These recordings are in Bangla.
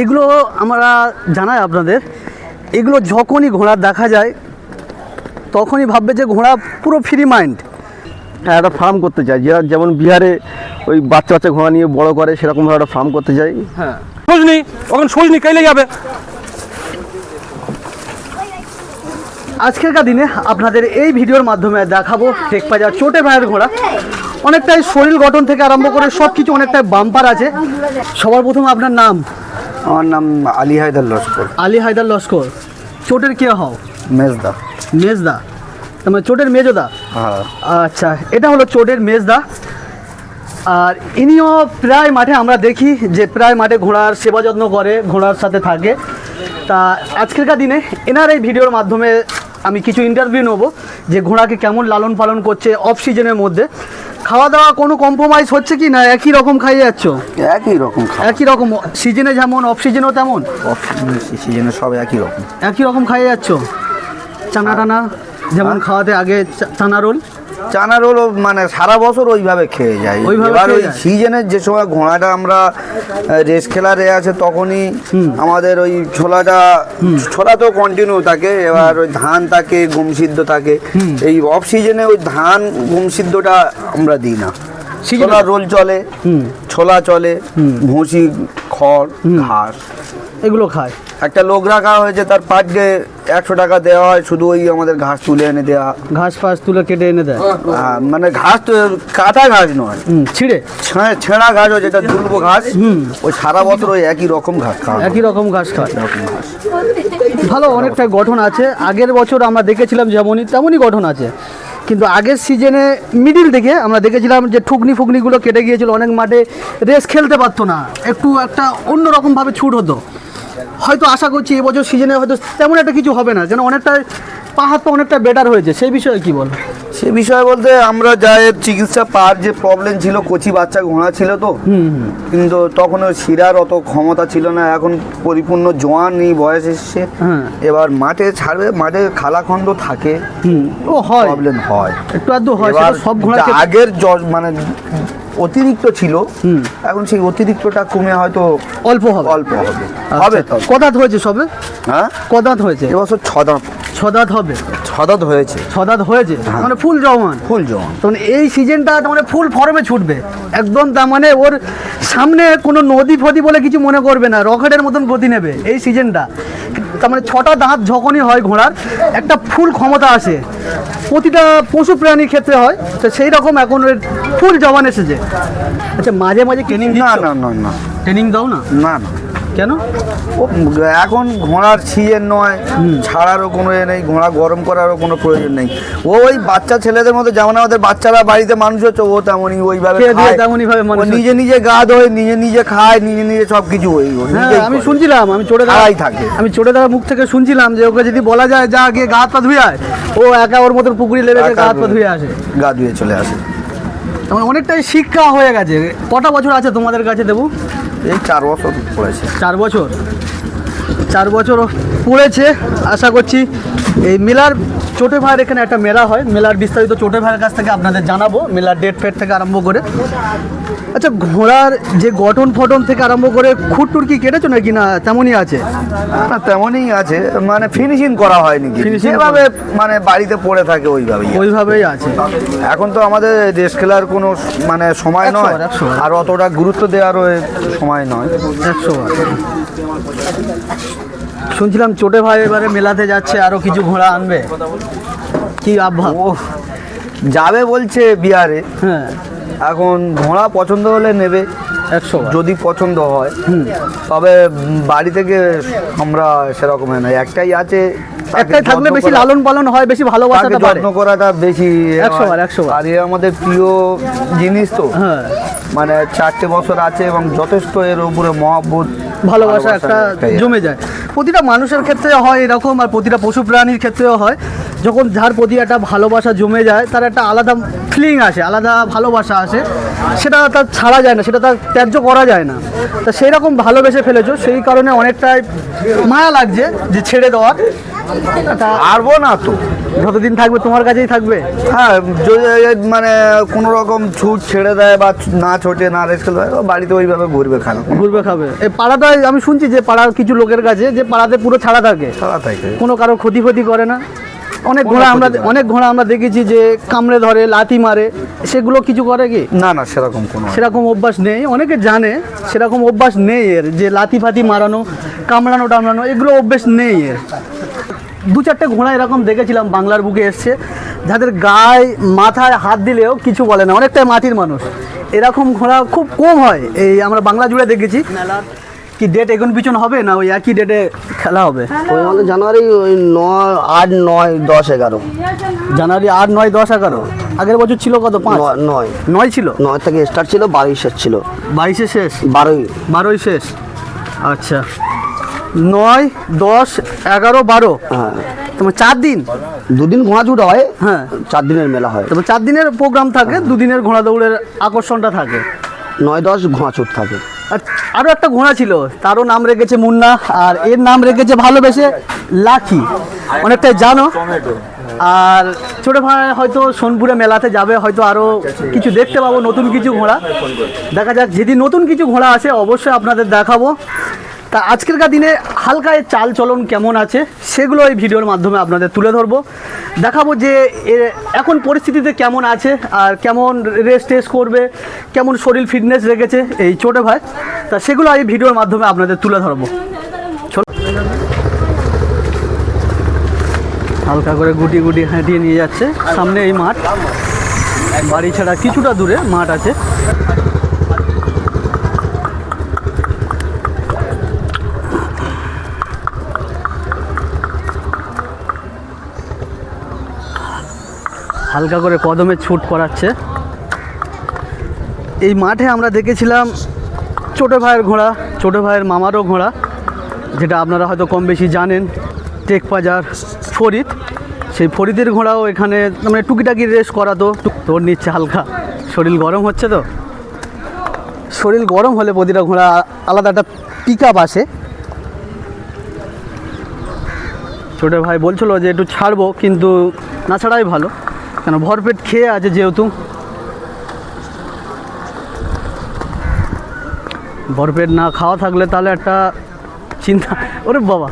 এগুলো আমরা জানাই আপনাদের। এগুলো যখনই ঘোড়া দেখা যায় তখনই ভাববে যে ঘোড়া পুরো ফ্রি মাইন্ড হ্যাঁ একটা ফার্ম করতে চাই যারা যেমন বিহারে ওই বাচ্চা বাচ্চা ঘোড়া নিয়ে বড় করে সেরকমভাবে একটা ফার্ম করতে চাই। হ্যাঁ। সজনি ওখানে সজনি কাইলে যাবে। আজকেরকার দিনে আপনাদের এই ভিডিওর মাধ্যমে দেখাবো টেক বাজার চোটে ভাইয়ের ঘোড়া। অনেকটাই শরীর গঠন থেকে আরম্ভ করে সব কিছু অনেকটাই বাম্পার আছে। সবার প্রথম আপনার নাম। আমার নাম আলী হায়দার লস্কর। আলী হায়দার লস্কর। চোটের কে হও? মেজদা। মেজদা? তার মানে চোটের মেজদা? হ্যাঁ। আচ্ছা এটা হলো চোটের মেজদা। আর ইনিও প্রায় মাঠে আমরা দেখি যে প্রায় মাঠে ঘোড়ার সেবা যত্ন করে ঘোড়ার সাথে থাকে। তা আজকেরকার দিনে এনার এই ভিডিওর মাধ্যমে আমি কিছু ইন্টারভিউ নেব যে ঘোড়াকে কেমন লালন পালন করছে অফ সিজনের মধ্যে। খাওয়া দাওয়া কোনো কম্প্রোমাইজ হচ্ছে কি না? একই রকম খাইয়ে যাচ্ছ? একই রকম একই রকম সিজনে যেমন অফ সিজনেও তেমন? সিজনে সব একই রকম। একই রকম খাইয়ে যাচ্ছ? চানা টানা যেমন খাওয়াতে আগে চানা রোল? চানা রোল মানে সারা বছর ওইভাবে খেয়ে যায়। এবার ওই সিজনের যে সময় ঘোড়াটা আমরা রেস খেলা রে আছে তখনই আমাদের ওই ছোলাটা ছোলা তো কন্টিনিউ থাকে এবার ওই ধান থাকে গম সিদ্ধ থাকে। এই অফ সিজনে ওই ধান গম সিদ্ধটা আমরা দিই না? ছোলা রোল চলে ছোলা চলে ভুসি খড় ঘাস এগুলো খায়। একটা লোক রাখা হয়েছে তার পার ডে একশো টাকা দেওয়া হয় শুধু ওই আমাদের ঘাস তুলে এনে দেওয়া ঘাস ফাস তুলে কেটে এনে দেয়। মানে ঘাস তো কাটা ঘাস নয়। হুম, ছিঁড়ে। ছেঁড়া ঘাস হয় যেটা দুলবো ঘাস ওই সারা বছর ওই একই রকম ঘাস খাওয়া একই রকম ঘাস খায়। রকম ঘাস। ভালো অনেকটা গঠন আছে। আগের বছর আমরা দেখেছিলাম যেমনই তেমনই গঠন আছে। কিন্তু আগের সিজনে মিডিল দিকে আমরা দেখেছিলাম যে ঠুকনি ফুকনিগুলো কেটে গিয়েছিল, অনেক মাঠে রেস খেলতে পারতো না। একটু একটা অন্যরকমভাবে ছুট হতো। হয়তো আশা করছি এবছর সিজনে হয়তো তেমন একটা কিছু হবে না, যেন অনেকটা পাহাড় তো অনেকটা বেটার হয়েছে। সেই বিষয়ে কি বল? সে বিষয়ে বলতে আমরা যা এর চিকিৎসা পাওয়ার যে প্রবলেম ছিল কচি বাচ্চা ঘোড়া ছিল তো কিন্তু তখন শিরার অত ক্ষমতা ছিল না এখন পরিপূর্ণ জোয়ান এই বয়স এসছে। হ্যাঁ। এবার মাঠে ছাড়বে মাঠে খালাখন্দ থাকে ও হয়। প্রবলেম হয়। একটু আধটু হয় সব ঘোড়া আগের মানে অতিরিক্ত ছিল এখন সেই অতিরিক্তটা কমে হয়তো অল্প হবে। অল্প হবে। হবে তো। কদাত হয়েছে সবে? হ্যাঁ? কদাত হয়েছে? এবছর ছদাঁত। ছদাত হবে। ছদাঁত হয়েছে। ছদাত হয়েছে? হ্যাঁ। মানে ফুল জওয়ান। ফুল জোয়ান তখন এই সিজনটা তার মানে ফুল ফর্মে ছুটবে। একদম তার মানে ওর সামনে কোনো নদী ফদি বলে কিছু মনে করবে না রকেটের মতন গতি নেবে এই সিজনটা তার মানে ছটা দাঁত যখনই হয় ঘোড়ার একটা ফুল ক্ষমতা আসে। প্রতিটা পশু প্রাণীর ক্ষেত্রে হয় তো সেই রকম এখন ফুল জওয়ান এসেছে। আচ্ছা মাঝে মাঝে ট্রেনিং না না না ট্রেনিং দাও না? না না। কেন? ও এখন ঘোড়ার সিজন নয় ছাড়ারও কোনো এ নেই ঘোড়া গরম করারও কোনো প্রয়োজন নেই। ও ওই বাচ্চা ছেলেদের মতো যেমন আমাদের বাচ্চারা বাড়িতে মানুষ হচ্ছে ও তেমনই ওইভাবে। তেমনই ভাবে নিজে নিজে গা ধোয় নিজে নিজে খায় নিজে নিজে সব কিছু ওই হ্যাঁ আমি শুনছিলাম আমি চোটে খাড়াই থাকে। আমি চোটে দাঁড়ার মুখ থেকে শুনছিলাম যে ওকে যদি বলা যায় যা গিয়ে গা হাত পা ধুয়ে আয় ও একা ওর মতন পুকুরি লেবে গা হাত পা ধুয়ে আসে। গা ধুয়ে চলে আসে। আমার অনেকটাই শিক্ষা হয়ে গেছে। কটা বছর আছে তোমাদের কাছে দেবু? এই চার বছর পড়েছে। চার বছর? চার বছর পড়েছে। আশা করছি এই মেলার চোটে ভাইয়ের এখানে একটা মেলা হয়। মেলার বিস্তারিত চোটে ভাইয়ের কাছ থেকে আপনাদের জানাব। মেলার ডেট ফেট থেকে আরম্ভ করে। আচ্ছা ঘোড়ার যে গঠন ফটন থেকে আরম্ভ করে খুঁটটুর কি কেটেছো নাকি না? তেমনই আছে? না তেমনই আছে। মানে ফিনিশিং করা হয়নি। যেভাবে মানে বাড়িতে পড়ে থাকে ওইভাবেই ওইভাবেই আছে। এখন তো আমাদের দেশ খেলার কোনো মানে সময় নয়। আর অতটা গুরুত্ব দেওয়ারও সময় নয়। একশো শুনছিলাম চোটে ভাই এবারে মেলাতে যাচ্ছে আরও কিছু ঘোড়া আনবে। কি আবহাওয়া? ও যাবে বলছে বিহারে। হ্যাঁ। এখন ঘোড়া পছন্দ হলে নেবে। একশো যদি পছন্দ হয় তবে বাড়ি থেকে আমরা সেরকম না। একটাই আছে একটাই থাকলে বেশি লালন পালন হয় বেশি ভালোবাসাটা যত্ন করাটা বেশি একশো। বার, একশো আর এ আমাদের প্রিয় জিনিস তো। হ্যাঁ। মানে চারটে বছর আছে এবং যথেষ্ট এর উপরে মহাব্বত ভালোবাসা একটা জমে যায়। প্রতিটা মানুষের ক্ষেত্রে হয় এরকম আর প্রতিটা পশু প্রাণীর ক্ষেত্রেও হয়। যখন যার প্রতি একটা ভালোবাসা জমে যায় তার একটা আলাদা ফিলিং আসে আলাদা ভালোবাসা আসে। সেটা তার ছাড়া যায় না সেটা তার ত্যায্য করা যায় না। তা সেই রকম ভালোবেসে ফেলেছো সেই কারণে অনেকটাই মায়া লাগছে যে ছেড়ে দেওয়ার। পারব না তো। যতদিন থাকবে তোমার কাছেই থাকবে? হ্যাঁ যদি মানে কোনো রকম ছুট ছেড়ে দেয় বা না ছোটে না রেস্ট খেলে বাড়িতে ওইভাবে ঘুরবে খারাপ ঘুরবে খাবে। এই পাড়াটায় আমি শুনছি যে পাড়ার কিছু লোকের কাছে যে পাড়াতে পুরো ছাড়া থাকে। ছাড়া থাকে। কোনো কারও ক্ষতি ক্ষতি করে না? অনেক ঘোড়া আমরা। অনেক ঘোড়া আমরা দেখেছি যে কামড়ে ধরে লাথি মারে। সেগুলো কিছু করে কি? না না সেরকম কোনো সেরকম অভ্যাস নেই। অনেকে জানে সেরকম অভ্যাস নেই এর যে লাথি ফাতি মারানো কামড়ানো টামড়ানো এগুলো অভ্যাস নেই এর। দু চারটে ঘোড়া এরকম দেখেছিলাম বাংলার বুকে এসছে। যাদের গায়ে মাথায় হাত দিলেও কিছু বলে না অনেকটাই মাটির মানুষ। এরকম ঘোড়া খুব কম হয়। এই আমরা বাংলা জুড়ে দেখেছি। কি ডেট এগুন পিছন হবে না ওই একই ডেটে খেলা হবে? ওই আমাদের জানুয়ারি ওই নয় আট নয় দশ এগারো। জানুয়ারি আট নয় দশ এগারো। আগের বছর ছিল কত? পাঁচ? নয় নয়। ছিল? নয় থেকে স্টার্ট ছিল বারোই শেষ ছিল। বাইশে শেষ? বারোই। বারোই শেষ। আচ্ছা। নয় দশ এগারো বারো? হ্যাঁ। তোমার চার দিন? দুদিন ঘোড়া ছুট হয় হ্যাঁ। চার দিনের মেলা হয়। তবে চার দিনের প্রোগ্রাম থাকে দুদিনের ঘোড়া দৌড়ের আকর্ষণটা থাকে। নয় দশ ঘোড়া ছুট থাকে। আরও একটা ঘোড়া ছিল, তারও নাম রেখেছে মুন্না, আর এর নাম রেখেছে ভালোবেসে লাখি অনেকটাই জানো? আর ছোট ভাই হয়তো সোনপুরে মেলাতে যাবে, হয়তো আরও কিছু দেখতে পাবো, নতুন কিছু ঘোড়া। দেখা যাক, যদি নতুন কিছু ঘোড়া আসে, অবশ্যই আপনাদের দেখাবো। তা আজকেরকার দিনে হালকা চাল চলন কেমন আছে সেগুলো এই ভিডিওর মাধ্যমে আপনাদের তুলে ধরবো। দেখাবো যে এখন পরিস্থিতিতে কেমন আছে আর কেমন রেস্ট টেস্ট করবে, কেমন শরীর ফিটনেস রেখেছে এই ছোটো ভাই। তা সেগুলো এই ভিডিওর মাধ্যমে আপনাদের তুলে ধরবো। হালকা করে গুটি গুটি হাঁটিয়ে নিয়ে যাচ্ছে সামনে এই মাঠ। বাড়ি ছাড়া কিছুটা দূরে মাঠ আছে। হালকা করে কদমে ছুট করাচ্ছে। এই মাঠে আমরা দেখেছিলাম ছোটো ভাইয়ের ঘোড়া, ছোটো ভাইয়ের মামারও ঘোড়া, যেটা আপনারা হয়তো কম বেশি জানেন, টেক বাজার ফরিদ। সেই ফরিদের ঘোড়াও এখানে মানে টুকিটাকি রেস করাতো তোর নিচ্ছে হালকা। শরীর গরম হচ্ছে তো? শরীর গরম হলে প্রতিটা ঘোড়া আলাদা একটা পিক আপ আসে। ছোটো ভাই বলছিল যে একটু ছাড়বো, কিন্তু না ছাড়াই ভালো। কেন? ভরপেট খেয়ে আছে যেহেতু। ভরপেট না খাওয়া থাকলে তাহলে একটা চিন্তা। ওরে বাবা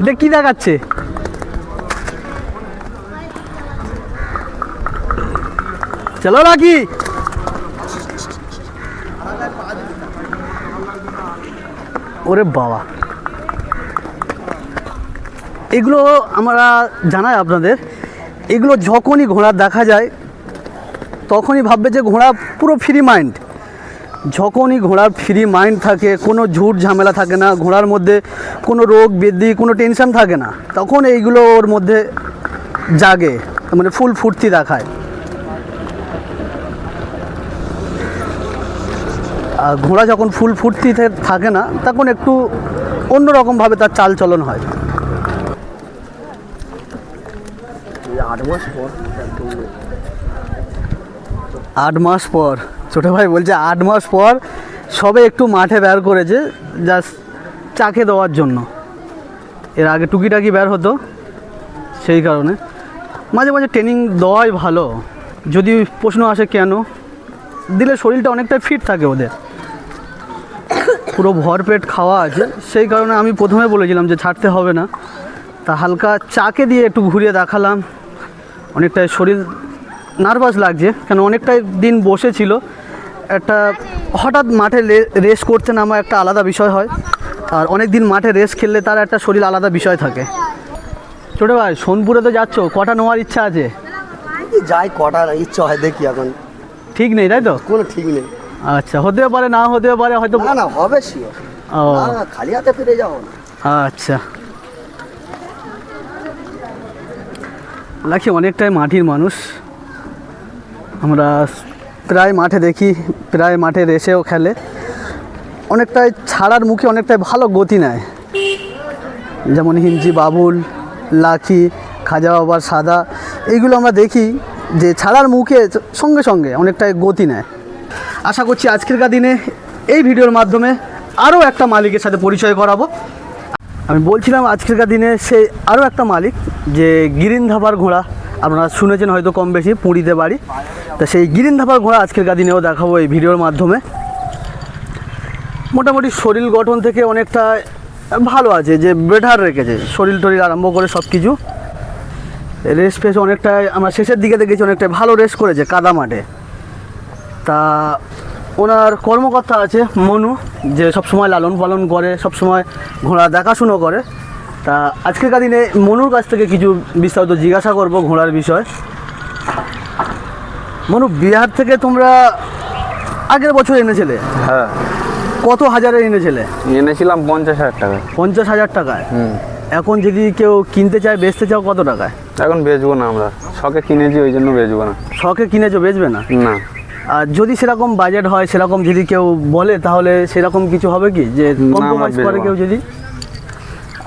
এটা কি দেখাচ্ছে। চলো রাখি। ওরে বাবা। এগুলো আমরা জানাই আপনাদের। এগুলো যখনই ঘোড়া দেখা যায়, তখনই ভাববে যে ঘোড়া পুরো ফ্রি মাইন্ড যখনই ঘোড়ার ফ্রি মাইন্ড থাকে, কোনো ঝুট ঝামেলা থাকে না, ঘোড়ার মধ্যে কোনো রোগ, বৃদ্ধি, কোনো টেনশন থাকে না, তখন এইগুলো ওর মধ্যে জাগে মানে ফুল ফুর্তি দেখায়। আর ঘোড়া যখন ফুল ফুর্তিতে থাকে না, তখন একটু অন্যরকমভাবে তার চাল চলন হয়। আট মাস পর। পর। ছোটো ভাই বলছে আট মাস পর সবে একটু মাঠে বের করেছে জাস্ট চাকে দেওয়ার জন্য। এর আগে টুকিটাকি বের হতো সেই কারণে। মাঝে মাঝে ট্রেনিং দেওয়াই ভালো। যদি প্রশ্ন আসে কেন, দিলে শরীরটা অনেকটাই ফিট থাকে ওদের। পুরো ভরপেট খাওয়া আছে। সেই কারণে আমি প্রথমে বলেছিলাম যে ছাড়তে হবে না। তা হালকা চাকে দিয়ে একটু ঘুরিয়ে দেখালাম। অনেকটাই শরীর নার্ভাস লাগছে কেন অনেকটাই দিন বসেছিল। একটা হঠাৎ মাঠে রেস করতে নামা একটা আলাদা বিষয় হয় আর অনেক দিন মাঠে রেস খেললে তার একটা শরীর আলাদা বিষয় থাকে। ছোটো ভাই সোনপুরে তো যাচ্ছ কটা নেওয়ার ইচ্ছা আছে? যাই কটার ইচ্ছা হয় দেখি এখন। ঠিক নেই তাই তো? কোনো ঠিক নেই। আচ্ছা হতেও পারে না হতেও পারে হয়তো না না হবে শিওর। খালি হাতে ফিরে যাব না। আচ্ছা। লাখি অনেকটাই মাটির মানুষ। আমরা প্রায় মাঠে দেখি, প্রায় মাঠে রেসেও খেলে। অনেকটাই ছাড়ার মুখে অনেকটাই ভালো গতি নেয়। যেমন হিঞ্জি বাবুল, লাখি, খাজা বাবার সাদা, এইগুলো আমরা দেখি যে ছাড়ার মুখে সঙ্গে সঙ্গে অনেকটাই গতি নেয়। আশা করছি আজকেরকার দিনে এই ভিডিওর মাধ্যমে আরও একটা মালিকের সাথে পরিচয় করাবো। আমি বলছিলাম আজকেরকার দিনে সে আরও একটা মালিক, যে গিরিন ধাবার ঘোড়া। আপনারা শুনেছেন হয়তো কম বেশি, পুরীতে বাড়ি। তা সেই গিরিন ধাবার ঘোড়া আজকেরকার দিনেও দেখাবো এই ভিডিওর মাধ্যমে। মোটামুটি শরীর গঠন থেকে অনেকটা ভালো আছে, যে বেটার রেখেছে, শরীর টরিল আরম্ভ করে সব কিছু রেস ফেস অনেকটাই, আমরা শেষের দিকে দেখেছি অনেকটাই ভালো রেস করেছে কাদা মাঠে। তা ওনার কর্মকর্তা আছে মনু যে সব সময় লালন পালন করে সব সময় ঘোড়া দেখাশুনো করে। তা আজকেরকার দিনে মনুর কাছ থেকে কিছু বিস্তারিত জিজ্ঞাসা করব ঘোড়ার বিষয়। মনু বিহার থেকে তোমরা আগের বছর এনেছিলে? হ্যাঁ। কত হাজারে এনেছিলে? এনেছিলাম পঞ্চাশ হাজার টাকা। পঞ্চাশ হাজার টাকায়? এখন যদি কেউ কিনতে চায় বেচতে চাও কত টাকায়? এখন বেচবো না আমরা। শখে কিনেছি ওই জন্য বেচবো না। শখে কিনেছো বেচবে না? না। আর যদি সেরকম বাজেট হয় সেরকম যদি কেউ বলে তাহলে সেরকম কিছু হবে কি? যে কম্প্রোমাইজ করে কেউ যদি?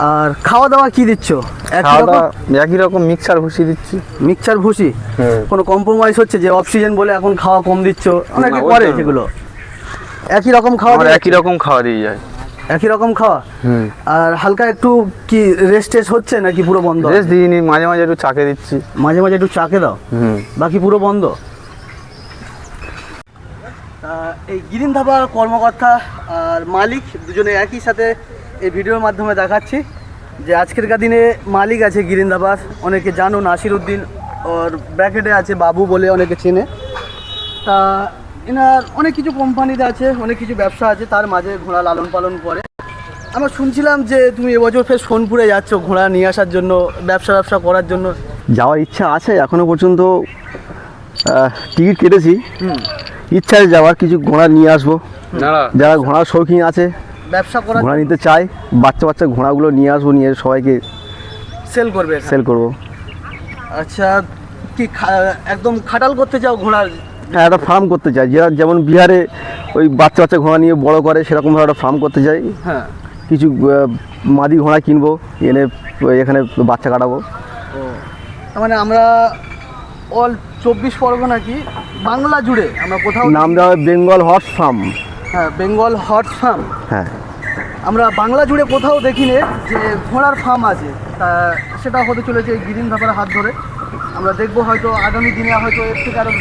আর খাওয়া দাওয়া কি দিচ্ছ? একই রকম? মিক্সার ভুষি দিচ্ছি। মিক্সার ভুসি কোনো কম্প্রোমাইজ হচ্ছে যে অক্সিজেন বলে এখন খাওয়া কম দিচ্ছ? অনেকে করে। সেগুলো। একই রকম খাওয়া একই রকম খাওয়া দিয়ে যায়। একই রকম খাওয়া? আর হালকা একটু কি রেস্ট টেস্ট হচ্ছে নাকি পুরো বন্ধ? রেস্ট দিইনি মাঝে মাঝে একটু চাকে দিচ্ছি। মাঝে মাঝে একটু চাকে দাও? বাকি পুরো বন্ধ? এই গিরিন ধাবার কর্মকর্তা আর মালিক দুজনে একই সাথে এই ভিডিওর মাধ্যমে দেখাচ্ছি যে আজকেরকার দিনে মালিক আছে গিরিন ধাবার। অনেকে জানো নাসির উদ্দিন ওর ব্র্যাকেটে আছে বাবু বলে অনেকে চেনে। তা এনার অনেক কিছু কোম্পানিতে আছে অনেক কিছু ব্যবসা আছে তার মাঝে ঘোড়া লালন পালন করে। আমরা শুনছিলাম যে তুমি এবছর ফের সোনপুরে যাচ্ছ ঘোড়া নিয়ে আসার জন্য ব্যবসা ব্যবসা করার জন্য। যাওয়ার ইচ্ছা আছে এখনও পর্যন্ত টিকিট কেটেছি। ইচ্ছা আছে যাওয়ার কিছু ঘোড়া নিয়ে আসব। যারা ঘোড়ার শৌখিন আছে ব্যবসা করার ঘোড়া নিতে চায় বাচ্চা বাচ্চা ঘোড়াগুলো নিয়ে আসব নিয়ে সবাইকে সেল করবে সেল করব। আচ্ছা কি খা- একদম খাটাল করতে চাও ঘোড়ার হ্যাঁ একটা ফার্ম করতে চাই। যারা যেমন বিহারে ওই বাচ্চা বাচ্চা ঘোড়া নিয়ে বড় করে সেরকমভাবে একটা ফার্ম করতে চাই। হ্যাঁ। কিছু মাদি ঘোড়া কিনবো এনে ওই এখানে বাচ্চা কাটাবো। তার মানে আমরা অল চব্বিশ পরগনা কি? বাংলা জুড়ে আমরা কোথাও নাম দেওয়া হয় বেঙ্গল হর্স ফার্ম। হ্যাঁ বেঙ্গল হর্স ফার্ম। হ্যাঁ। আমরা বাংলা জুড়ে কোথাও দেখিনি যে ঘোড়ার ফার্ম আছে। তা সেটা হতে চলেছে এই গিরিন ধাপার হাত ধরে। আমরা দেখব হয়তো আগামী দিনে হয়তো এর থেকে আরও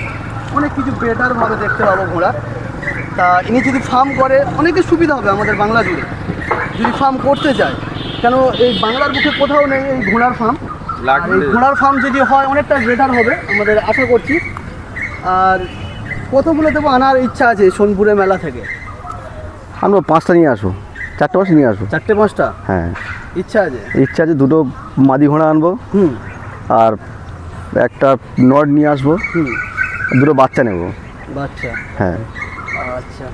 অনেক কিছু বেটারভাবে দেখতে পাবো ঘোড়া। তা ইনি যদি ফার্ম করে অনেকে সুবিধা হবে আমাদের বাংলা জুড়ে। যদি ফার্ম করতে চায় কেন এই বাংলার বুকে কোথাও নেই এই ঘোড়ার ফার্ম ঘোড়ার ফার্ম যদি হয় অনেকটা বেটার হবে আমাদের আশা করছি। আর কতগুলো দেবো আনার ইচ্ছা আছে সোনপুরে মেলা থেকে? আমরা পাঁচটা নিয়ে আসব। চারটে পাঁচটা নিয়ে আসব। চারটে পাঁচটা? হ্যাঁ। ইচ্ছা আছে? ইচ্ছা আছে দুটো মাদি ঘোড়া আনব। হুম। আর একটা নট নিয়ে আসব। হুম। দুটো বাচ্চা নেব। বাচ্চা? হ্যাঁ। আচ্ছা।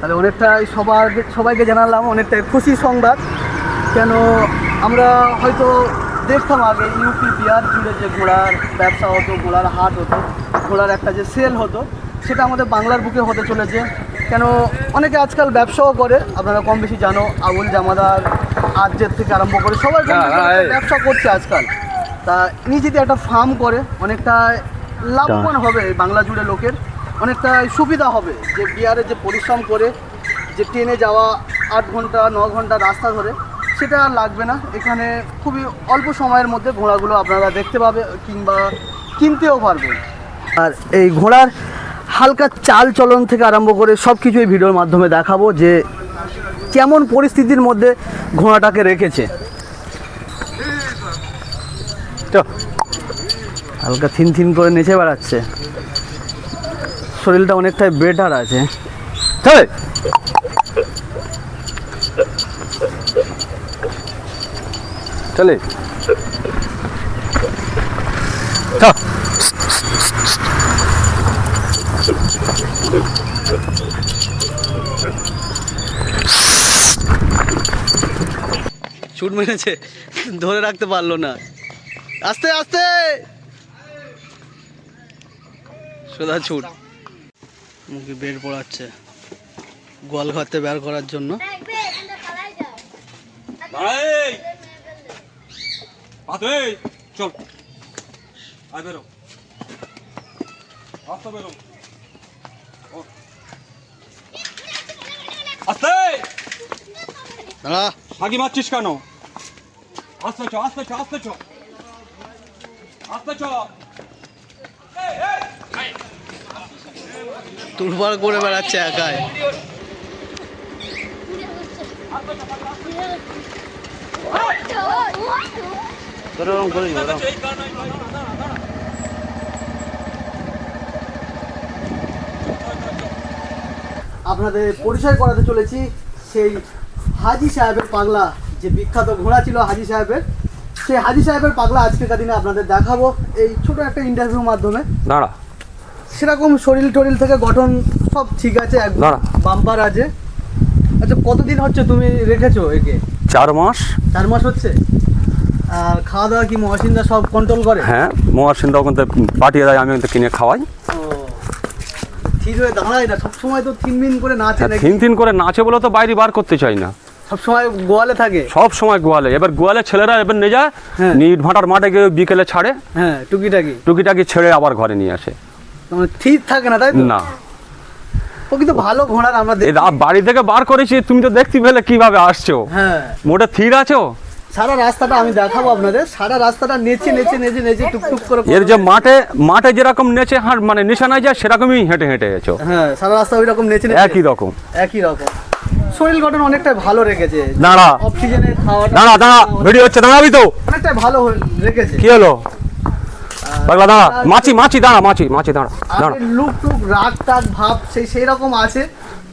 তাহলে অনেকটাই সবার সবাইকে জানালাম অনেকটাই খুশি সংবাদ। কেন আমরা হয়তো দেখতাম আগে ইউপি বিহার জুড়ে যে ঘোড়ার ব্যবসা হতো ঘোড়ার হাট হতো ঘোড়ার একটা যে সেল হতো সেটা আমাদের বাংলার বুকে হতে চলেছে। কেন অনেকে আজকাল ব্যবসাও করে আপনারা কম বেশি জানো আবুল জামাদার আর্যের থেকে আরম্ভ করে সবাই কম বেশি ব্যবসা করছে আজকাল। তা ইনি যদি একটা ফার্ম করে অনেকটা লাভবান হবে বাংলা জুড়ে লোকের অনেকটা সুবিধা হবে। যে বিহারে যে পরিশ্রম করে যে ট্রেনে যাওয়া আট ঘণ্টা ন ঘণ্টা রাস্তা ধরে সেটা আর লাগবে না। এখানে খুবই অল্প সময়ের মধ্যে ঘোড়াগুলো আপনারা দেখতে পাবে কিংবা কিনতেও পারবেন। আর এই ঘোড়ার হালকা চাল চলন থেকে আরম্ভ করে সব কিছু এই ভিডিওর মাধ্যমে দেখাবো যে কেমন পরিস্থিতির মধ্যে ঘোড়াটাকে রেখেছে। হালকা থিন থিন করে নেচে বেড়াচ্ছে। শরীরটা অনেকটাই বেটার আছে। চলে! চলে ছুট মেরেছে ধরে রাখতে পারল না। আস্তে আস্তে! সোজা ছুট। মুখে বের পড়াচ্ছে। গোয়াল ঘরতে বের করার জন্য। এই পাতে চল। আয় বেরো। আস্তে বেরো। ও। আস্তে! দাঁড়া। মারছিস কেন? আস্তে চ আস্তে চ আস্তে চ। আস্তে চ। তুলবার করে বেড়াচ্ছে একাই। আপনাদের পরিচয় করাতে চলেছি সেই হাজি সাহেবের পাগলা যে বিখ্যাত ঘোড়া ছিল হাজি সাহেবের। সেই হাজি সাহেবের পাগলা আজকের দিনে আপনাদের দেখাবো এই ছোট একটা ইন্টারভিউর মাধ্যমে। দাঁড়া। সেরকম শরীর টরিল থেকে গঠন সব ঠিক আছে একদম দাঁড়া। বাম্পার আছে। আচ্ছা কতদিন হচ্ছে তুমি রেখেছো একে? চার মাস। চার মাস হচ্ছে? আর খাওয়া দাওয়া কি মহাসিন্দা সব কন্ট্রোল করে? হ্যাঁ মহাসিন তখন তো পাঠিয়ে দেয় আমি তো কিনে খাওয়াই। থির হয়ে দাঁড়ায় না সবসময় তো থিন মিন করে নাচে হ্যাঁ, থিন থিন করে নাচে বলে তো বাইরে বার করতে চাই না। সবসময় গোয়ালে থাকে? সব সময় গোয়ালে। এবার গোয়ালে ছেলেরা এবার নিয়ে যায় হ্যাঁ। নিট ভাটার মাঠে গিয়ে বিকেলে ছাড়ে হ্যাঁ টুকিটাকি। টুকিটাকি ছেড়ে আবার ঘরে নিয়ে আসে। মানে থির থাকে না তাই তো? না। ও কিন্তু ভালো ঘোড়ার আমরা বাড়ি থেকে বার করেছি তুমি তো দেখতে পেলে কীভাবে আসছো। হ্যাঁ। মোটে থির আছো? সারা রাস্তাটা আমি দেখাবো আপনাদের। সারা রাস্তাটা নেচে নেচে নেচে নেচে টুকটুক করে এর যে মাঠে মাঠে যেরকম নেচে হাঁট মানে নিশানায় যায় সেরকমই হেঁটে হেঁটে গেছো হ্যাঁ সারা রাস্তা ওই রকম নেচে নেচে। একই রকম। একই রকম। শরীর গঠন অনেকটাই ভালো রেখেছে। দাঁড়া। অক্সিজেনের খাওয়াটা দাঁড়া দাঁড়া ভিডিও হচ্ছে দাঁড়াবি তো। অনেকটাই ভালো রেখেছে। কি হলো? পাগলা দাঁড়া মাছি মাছি দাঁড়া মাছি মাছি দাঁড়া দাঁড়া। লুক টুক রাগ টাগ ভাব সেই সেই রকম আছে।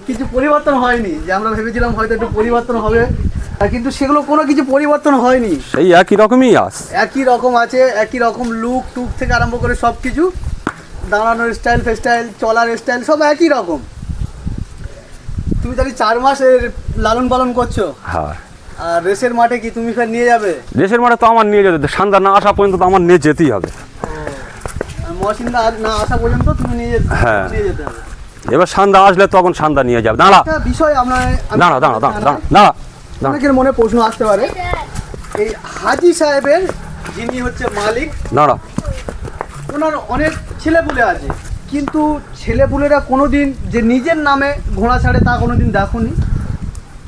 কিছু পরিবর্তন হয়নি যে আমরা ভেবেছিলাম হয়তো একটু পরিবর্তন হবে কিন্তু সেগুলো কোনো কিছু পরিবর্তন হয়নি। সেই একই রকমই আস। একই রকম আছে একই রকম লুক টুক থেকে আরম্ভ করে সব কিছু দাঁড়ানোর স্টাইল ফেস্টাইল চলার স্টাইল সব একই রকম। তুমি তাহলে চার মাসের লালন পালন করছ? হ্যাঁ। আর রেসের মাঠে কি তুমি ফের নিয়ে যাবে? দেশের মাঠে তো আমার নিয়ে যেতে সন্ধ্যা না আসা পর্যন্ত তো আমার নিয়ে যেতেই হবে। মহসিন্দা না আসা পর্যন্ত তুমি নিয়ে যেতে হ্যাঁ। নিয়ে যেতে হবে। এবার সান্দা আসলে তখন সান্দা নিয়ে যাবে। দাঁড়া। বিষয় আমরা আমি- দাঁড়া দাঁড়া দাঁড়া দাঁড়া অনেকের মনে প্রশ্ন আসতে পারে। এই হাজি সাহেবের যিনি হচ্ছে মালিক দাঁড়া। ওনার অনেক ছেলেপুলে আছে। কিন্তু ছেলেপুলেরা কোনোদিন যে নিজের নামে ঘোড়া ছাড়ে তা কোনো কোনোদিন দেখোনি।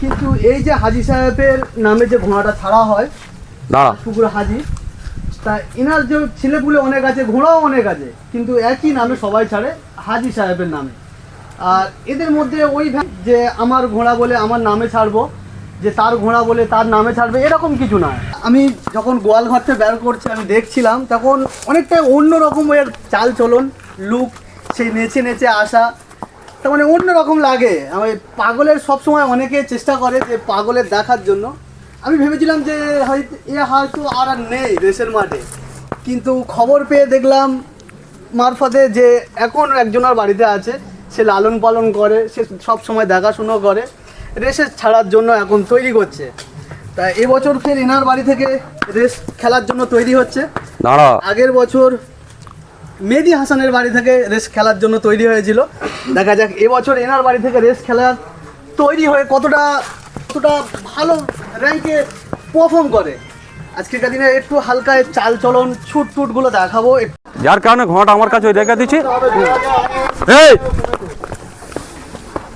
কিন্তু এই যে হাজি সাহেবের নামে যে ঘোড়াটা ছাড়া হয় দাঁড়া। পুকুর হাজি তা এনার যে ছেলেপুলে অনেক আছে ঘোড়াও অনেক আছে। কিন্তু একই নামে সবাই ছাড়ে হাজি সাহেবের নামে। আর এদের মধ্যে ওই যে আমার ঘোড়া বলে আমার নামে ছাড়বো, যে তার ঘোড়া বলে তার নামে ছাড়বে, এরকম কিছু না আমি যখন গোয়াল ঘর থেকে বের করছি, আমি দেখছিলাম, তখন অনেকটাই অন্য রকমের চাল চলন, লুক, সেই নেচে নেচে আসা, তার মানে অন্য রকম লাগে। আমি পাগলের সবসময় অনেকে চেষ্টা করে যে পাগলের দেখার জন্য। আমি ভেবেছিলাম যে হয়তো এ হয়তো আর আর নেই দেশের মাঠে। কিন্তু খবর পেয়ে দেখলাম মারফতে যে এখন একজনের বাড়িতে আছে সে লালন পালন করে সে সব সময় দেখাশুনো করে রেসে ছাড়ার জন্য এখন তৈরি করছে। তা এবছর ফের এনার বাড়ি থেকে রেস খেলার জন্য তৈরি হচ্ছে। আগের বছর মেহেদি হাসানের বাড়ি থেকে রেস খেলার জন্য তৈরি হয়েছিল। দেখা যাক এবছর এনার বাড়ি থেকে রেস খেলার তৈরি হয়ে কতটা কতটা ভালো র্যাঙ্কে পারফর্ম করে। আজকের দিনে একটু হালকা চাল চলন ছুট টুটগুলো দেখাবো। যার কারণে ঘোড়াটা আমার কাছে ওই রেখে দিচ্ছি।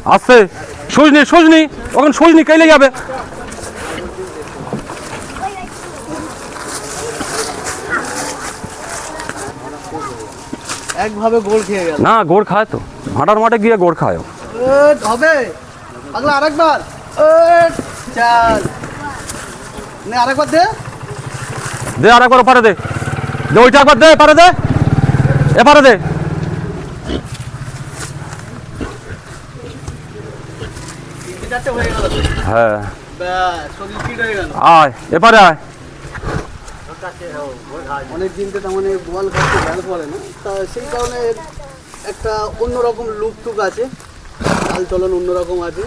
আসছে সুজনি সুজনি ওখানে সুজনি কেলে যাবে। একভাবে গোল খেয়ে গেল। না গোড় খায় তো। ভাটার মাঠে গিয়ে গোড় খায় হবে পাগলা আরেকবার। এ, চাল নে আরেকবার দে। দে আর একবার পারে দে। দে ওইটা একবার দে পারে দে। এপারে দে তিনটে চারটে হয়ে হ্যাঁ। হয়ে আয় এপারে আয়। অনেক দিন তো তেমন গোয়াল খাচ্ছে ব্যাল পড়ে না। তা সেই কারণে একটা অন্যরকম লুক টুক আছে। চাল চলন অন্যরকম আছে।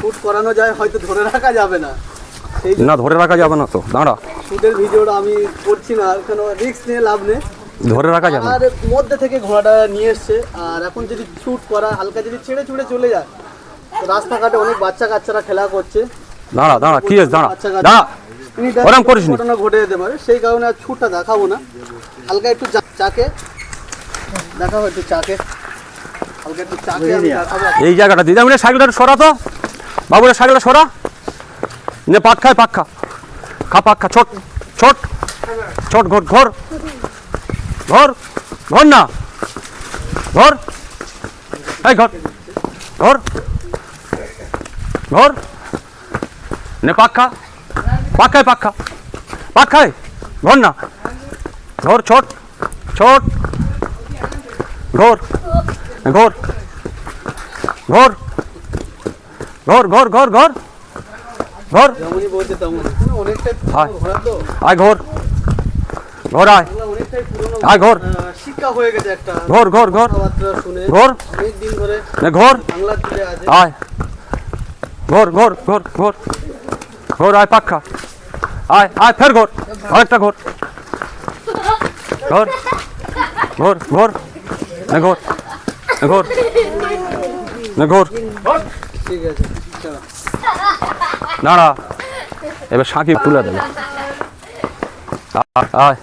শুট করানো যায় হয়তো ধরে রাখা যাবে না। সেই না ধরে রাখা যাবে না তো। দাঁড়া। শুটের ভিডিওটা আমি করছি না কেন রিস্ক নিয়ে লাভ নেই। ধরে রাখা যাবে না। আর মধ্যে থেকে ঘোড়াটা নিয়ে এসছে। আর এখন যদি শুট করা হালকা যদি ছেড়ে ছুড়ে চলে যায় রাস্তাঘাটে অনেক বাচ্চা কাচ্চারা খেলা করছে। দাঁড়া দাঁড়া কি আছে দাঁড়া দাঁড়া তিনি ওরম করিস নি। ঘটনা ঘটে যেতে পারে সেই কারণে আর ছুটটা দেখাবো না। হালকা একটু চাকে। দেখাবো একটু চাকে। হালকা একটু চাকে এই জায়গাটা দিদি আমি সাইকেলটা সরা তো। বাবুরা সাইকেলটা সরা। নে পাক খায় পাক খা। খা পাক্কা ছোট ছোট। ছোট ঘোর ঘোর। ঘোর ঘোর না। ঘোর। এই ঘর ঘোর। ঘোর নে পাক্কা পাক্কায় পাক্কা পাক্কায় ঘোর না ঘোর ছোট ছোট ঘোর ঘোর ঘোর ঘোর ঘোর ঘোর ঘোর ঘোর আয় ঘোরা ঘোর আয় আয় ঘোর শিক্ষা হয়ে গেছে একটা ঘোর ঘোর ঘোর ঘোর দিন ধরে নে ঘোর আয় ঘোর ঘোর ঘোর ঘোর। ঘোর আয় পাক্কা। আয় আয় ফের ঘোর। আরেকটা ঘোর। ঘোর ঘোর ঘোর। নে ঘোর নে ঘোর। নে ঘোর। দাঁড়া এবার সাঁকি তুলে দেবে। আয়,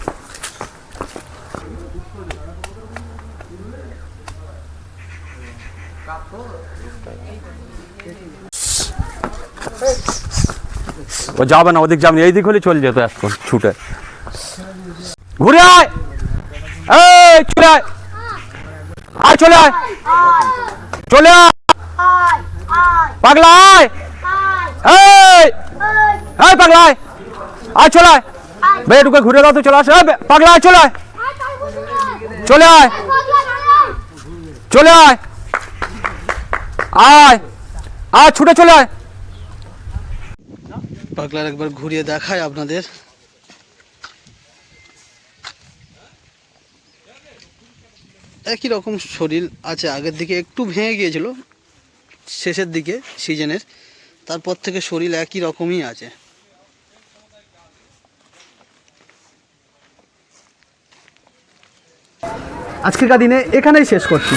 ও যাবে না, ওদিক যাবে না এই দিক হলে চলে যেত এখন, ছুটে। ঘুরে আয়! এই, চলে আয়! আয়, চলে আয়! চলে আয়! পাগলা, আয়! এই! এই, পাগলা, আয়! আয়, চলে আয়! বেটুকে ঘুরে দাও তো, চলে আসে। এই বে- পাগলা, আয়, চলে আয়! চলে আয়! চলে আয়! আয়! আয়, ছুটে চলে আয়! পাগলার একবার ঘুরিয়ে দেখায় আপনাদের। একই রকম শরীর আছে, আগের দিকে একটু ভেঙে গিয়েছিল, শেষের দিকে সিজনের, তারপর থেকে শরীর একই রকমই আছে। আজকেরকার দিনে এখানেই শেষ করছি।